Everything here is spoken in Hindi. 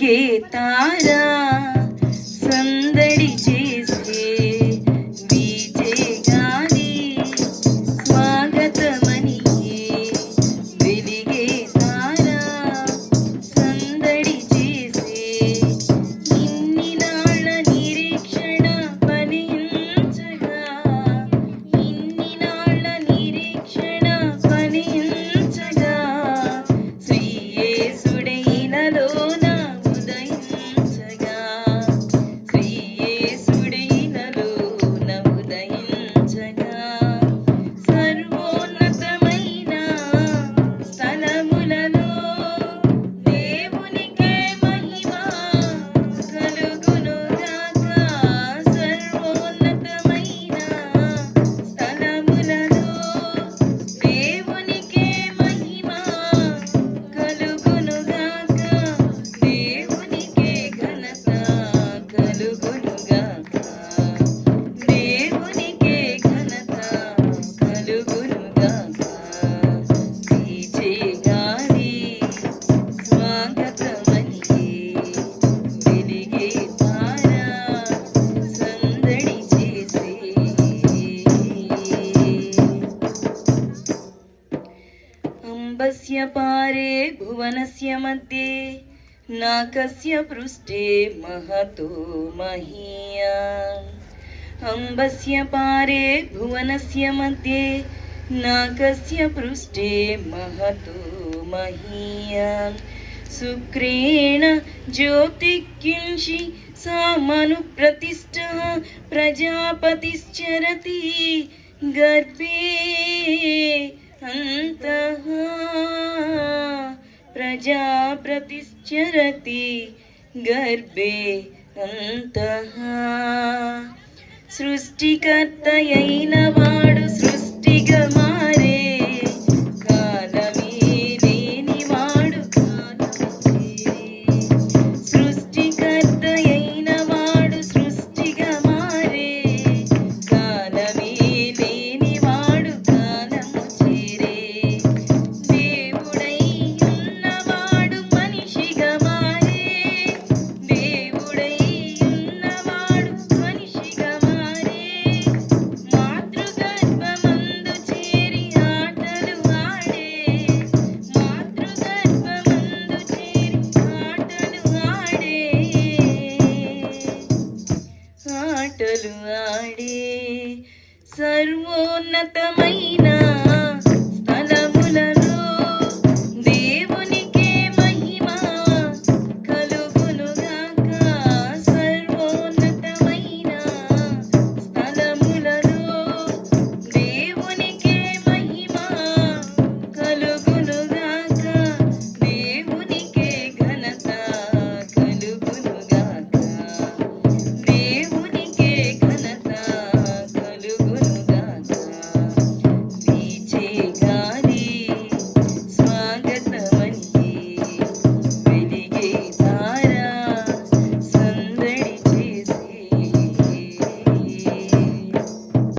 गे तारा सं अम्बस्य पारे भुवनस्य मध्ये, नाकस्य पृष्ठे महतो महीया। अम्बस्य पारे भुवनस्य मध्ये, नाकस्य पृष्ठे महतो महीया। शुक्रेण ज्योतिकिंशि सामनुप्रतिष्ठः, प्रजापतिश्चरति गर्भे अन्तः प्रजा प्रतिश्चरति गर्भे अन्तः सृष्टिकर्तयैन वाडु सृष्टिगमा ఆటలు ఆడే సర్వోన్నతమైన